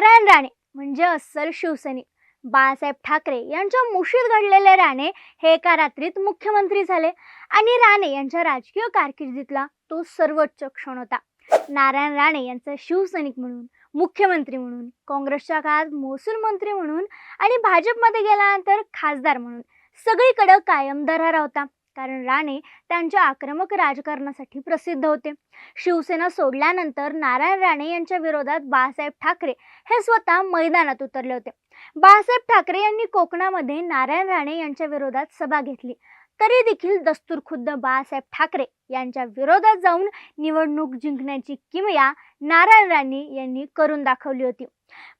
नारायण राणे म्हणजे अस्सल शिवसैनिक. बाळासाहेब ठाकरे यांच्या मुशीत घडलेले राणे हे एका रात्रीत मुख्यमंत्री झाले आणि राणे यांच्या राजकीय कारकिर्दीतला तो सर्वोच्च क्षण होता. नारायण राणे यांचा शिवसैनिक म्हणून मुख्यमंत्री म्हणून काँग्रेसच्या काळात महसूल मंत्री म्हणून आणि भाजपमध्ये गेल्यानंतर खासदार म्हणून सगळीकडं कायम दरारा होता. कारण राणे त्यांच्या आक्रमक राजकारणासाठी प्रसिद्ध होते. शिवसेना सोडल्यानंतर नारायण राणे यांच्या विरोधात बाळासाहेब ठाकरे हे स्वतः मैदानात उतरले होते. बाळासाहेब ठाकरे यांनी कोकणामध्ये नारायण राणे यांच्या विरोधात सभा घेतली. तरी देखील दस्तूर खुद्द बाळासाहेब ठाकरे यांच्या विरोधात जाऊन निवडणूक जिंकण्याची किमया नारायण राणे यांनी करून दाखवली होती.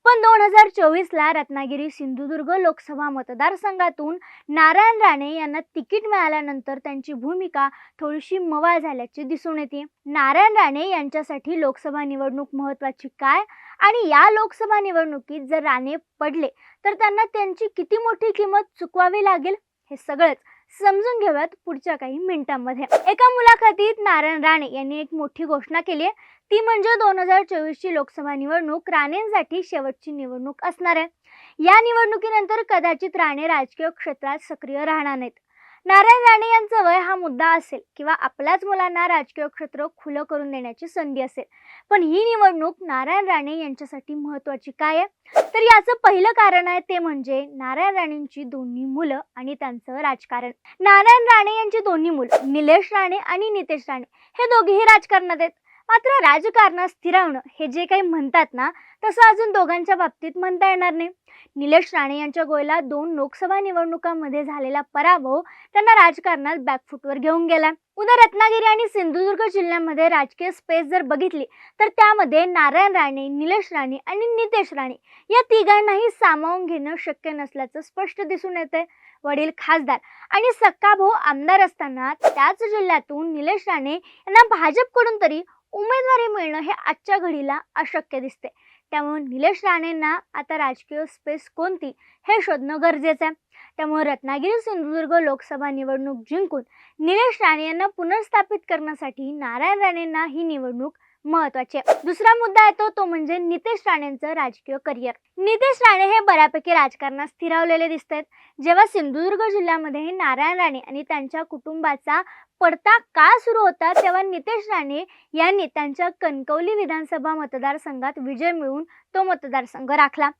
पण दोन हजार चोवीसला रत्नागिरी सिंधुदुर्ग लोकसभा मतदारसंघातून नारायण राणे यांना तिकीट मिळाल्यानंतर त्यांची भूमिका थोडीशी मवाळ झाल्याचे दिसून येते. नारायण राणे यांच्यासाठी लोकसभा निवडणूक महत्वाची काय? आणि या लोकसभा निवडणुकीत जर राणे पडले तर त्यांना त्यांची किती मोठी किंमत चुकवावी लागेल? हे सगळंच समजून घेऊयात पुढच्या काही मिनिटांमध्ये. एका मुलाखतीत नारायण राणे यांनी एक मोठी घोषणा केली आहे. ती म्हणजे दोन हजार चोवीसची लोकसभा निवडणूक. राणेंसाठी शेवटची निवडणूक असणार आहे. या निवडणुकीनंतर कदाचित राणे राजकीय क्षेत्रात सक्रिय राहणार नाहीत. नारायण राणे यांचं वय हा मुद्दा असेल किंवा आपल्याच मुलांना राजकीय क्षेत्र खुलं करून देण्याची संधी असेल. पण ही निवडणूक नारायण राणे यांच्यासाठी महत्वाची काय आहे? तर याचं पहिलं कारण आहे ते म्हणजे नारायण राणेंची दोन्ही मुलं आणि त्यांचं राजकारण. नारायण राणे यांची दोन्ही मुलं निलेश राणे आणि नितेश राणे हे दोघेही राजकारणात आहेत. मात्र राजकारणात स्थिरावणं हे जे काही म्हणतात ना तसं अजून दोघांच्या बाबतीत म्हणता येणार नाही. निलेश राणे यांच्या गोयला दोन लोकसभा निवडणुकांमध्ये झालेला पराभव त्यांना राजकारणात बॅकफुटवर घेऊन गेला. उद्या रत्नागिरी आणि सिंधुदुर्ग जिल्ह्यामध्ये राजकीय स्पेस जर बघितली तर त्यामध्ये नारायण राणे निलेश राणे आणि नितेश राणे या तिघांनाही सामावून घेणं शक्य नसल्याचं स्पष्ट दिसून येते वडील खासदार आणि सक्काभाऊ आमदार असताना त्याच जिल्ह्यातून निलेश राणे यांना भाजपकडून तरी उमेदवारी मिळणं हे आजच्या घडीला अशक्य दिसते त्यामुळे निलेश राणेंना आता राजकीय स्पेस कोणती हे शोधणं गरजेचं आहे. त्यामुळे रत्नागिरी सिंधुदुर्ग लोकसभा निवडणूक जिंकून निलेश राणे यांना पुनर्स्थापित करण्यासाठी नारायण राणेंना ही निवडणूक महत्त्वाचे. आहे दुसरा मुद्दा येतो तो म्हणजे नितेश राणेंचं राजकीय करिअर. नितेश राणे हे बऱ्यापैकी राजकारणात स्थिरावलेले दिसत आहेत जेव्हा सिंधुदुर्ग जिल्ह्यामध्ये नारायण राणे आणि त्यांच्या कुटुंबाचा पडता काळ सुरू होता तेव्हा नितेश राणे यांनी त्यांच्या कणकवली विधानसभा मतदारसंघात विजय मिळवून तो मतदारसंघ राखला.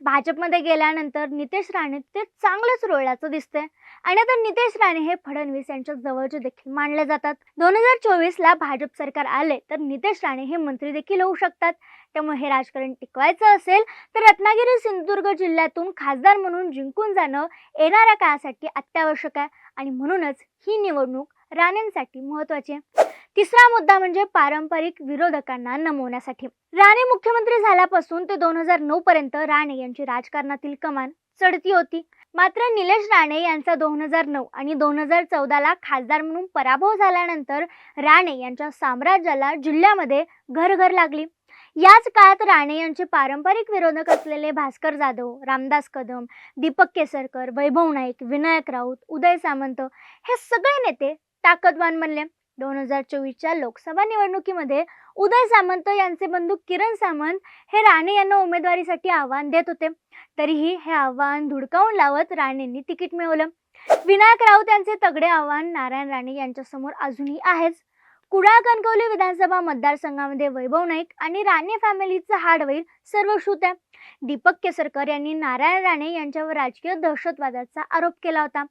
भाजपमध्ये गेल्यानंतर नितेश राणे ते चांगलंच रोळल्याचं दिसतंय. आणि आता नितेश राणे हे फडणवीस यांच्या जवळचे देखील मानले जातात. दोन हजार चोवीसला भाजप सरकार आले तर नितेश राणे हे मंत्री देखील होऊ शकतात. त्यामुळे हे राजकारण टिकवायचं असेल तर रत्नागिरी सिंधुदुर्ग जिल्ह्यातून खासदार म्हणून जिंकून जाणं येणाऱ्या काळासाठी अत्यावश्यक आहे. आणि म्हणूनच ही निवडणूक राणेंसाठी महत्त्वाची आहे. तिसरा मुद्दा म्हणजे पारंपरिक विरोधकांना नमवण्यासाठी. राणे मुख्यमंत्री झाल्यापासून ते दोन हजार नऊ पर्यंत राणे यांची राजकारणातील कमान चढती होती. मात्र निलेश राणे यांचा दोन हजार नऊ आणि दोन हजार चौदाला खासदार म्हणून पराभव झाल्यानंतर राणे यांच्या साम्राज्याला जिल्ह्यामध्ये घर घर लागली. याच काळात राणे यांचे पारंपरिक विरोधक असलेले भास्कर जाधव रामदास कदम दीपक केसरकर वैभव नाईक विनायक राऊत उदय सामंत हे सगळे नेते ताकदवान बनले. दोन हजार चोवीसच्या लोकसभा निवडणुकीमध्ये उदय सामंत यांचे बंधू किरण सामंत हे राणे यांना उमेदवारीसाठी आव्हान देत होते. तरीही हे आव्हान धुडकावून लावत राणेंनी तिकीट मिळवलं. विनायक राऊत यांचे तगडे आव्हान नारायण राणे यांच्यासमोर अजूनही आहेच. कुडाळ कणकवली विधानसभा मतदारसंघामध्ये वैभव नाईक आणि राणे फॅमिलीचं हाडवैर सर्वश्रुत आहे. दीपक केसरकर यांनी नारायण राणे यांच्यावर राजकीय दहशतवादाचा आरोप केला होता.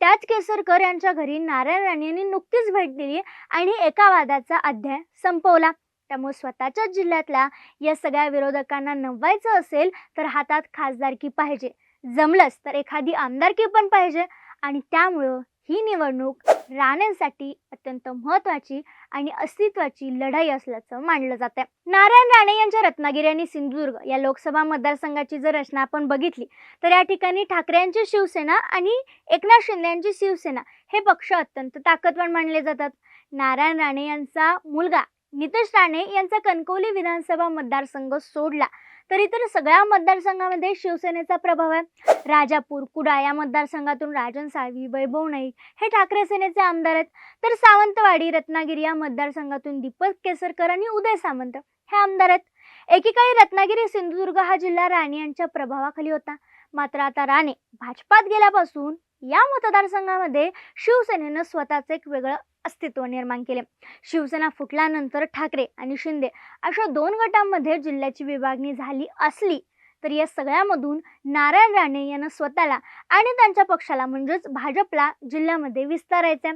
त्याच केसरकर यांच्या घरी नारायण राणे यांनी नुकतीच भेट दिली आणि एका वादाचा अध्याय संपवला. त्यामुळे स्वतःच्याच जिल्ह्यातल्या या सगळ्या विरोधकांना नमवायचं असेल तर हातात खासदारकी पाहिजे. जमलंच तर एखादी आमदारकी पण पाहिजे. आणि त्यामुळं ही निवडणूक राणेंसाठी अत्यंत महत्वाची आणि अस्तित्वाची लढाई असल्याचं मानलं जात आहे नारायण राणे यांच्या रत्नागिरी आणि सिंधुदुर्ग या लोकसभा मतदारसंघाची जर रचना आपण बघितली तर या ठिकाणी ठाकरे यांची शिवसेना आणि एकनाथ शिंदे यांची शिवसेना हे पक्ष अत्यंत ताकदवान मानले जातात. नारायण राणे यांचा मुलगा नितेश राणे यांचा कणकवली विधानसभा मतदारसंघ सोडला तर इतर सगळ्या मतदारसंघामध्ये शिवसेनेचा प्रभाव आहे. राजापूर कुडा या मतदारसंघातून राजन साळवी वैभव नाईक हे ठाकरे सेनेचे आमदार आहेत. तर सावंतवाडी रत्नागिरी या मतदारसंघातून दीपक केसरकर आणि उदय सामंत हे आमदार आहेत. एकेकाळी रत्नागिरी सिंधुदुर्ग हा जिल्हा राणे यांच्या प्रभावाखाली होता. मात्र आता राणे भाजपात गेल्यापासून या मतदारसंघामध्ये शिवसेनेनं स्वतःचं एक वेगळं अस्तित्व निर्माण केले. शिवसेना फुटल्यानंतर ठाकरे आणि शिंदे अशा दोन गटांमध्ये जिल्ह्याची विभागणी झाली असली तर या सगळ्यामधून नारायण राणे यांना स्वतःला आणि त्यांच्या पक्षाला म्हणजेच भाजपला जिल्ह्यामध्ये विस्तारायचं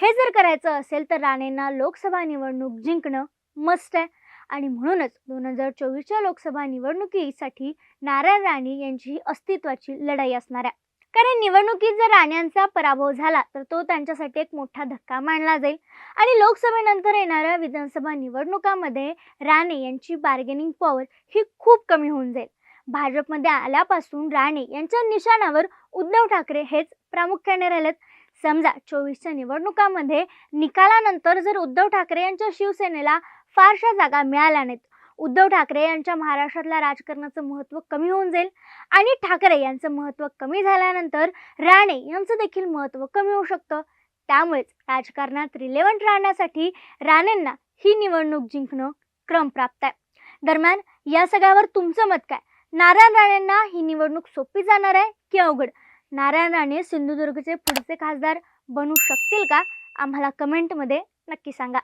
हे जर करायचं असेल तर राणेंना लोकसभा निवडणूक जिंकणं मस्त आहे. आणि म्हणूनच दोन हजार चोवीसच्या लोकसभा निवडणुकीसाठी नारायण राणे यांची ही अस्तित्वाची लढाई असणार आहे. कारण निवडणुकीत जर राण्यांचा पराभव झाला तर तो त्यांच्यासाठी एक मोठा धक्का मानला जाईल. आणि लोकसभेनंतर येणाऱ्या विधानसभा निवडणुकामध्ये राणे यांची बार्गेनिंग पॉवर ही खूप कमी होऊन जाईल. भाजपमध्ये आल्यापासून राणे यांच्या निशाणावर उद्धव ठाकरे हेच प्रामुख्याने राहिलेत. समजा चोवीसच्या निवडणुकामध्ये निकालानंतर जर उद्धव ठाकरे यांच्या शिवसेनेला फारशा जागा मिळाल्या नाहीत उद्धव ठाकरे यांच्या महाराष्ट्रातल्या राजकारणाचं महत्त्व कमी होऊन जाईल आणि ठाकरे यांचं महत्त्व कमी झाल्यानंतर राणे यांचं देखील महत्त्व कमी होऊ शकतं. त्यामुळेच राजकारणात रिलेव्हंट राहण्यासाठी राणेंना ही निवडणूक जिंकणं क्रमप्राप्त आहे. दरम्यान या सगळ्यावर तुमचं मत काय? नारायण राणेंना ही निवडणूक सोपी जाणार आहे की अवघड? नारायण राणे सिंधुदुर्गचे पुढचे खासदार बनू शकतील का? आम्हाला कमेंटमध्ये नक्की सांगा.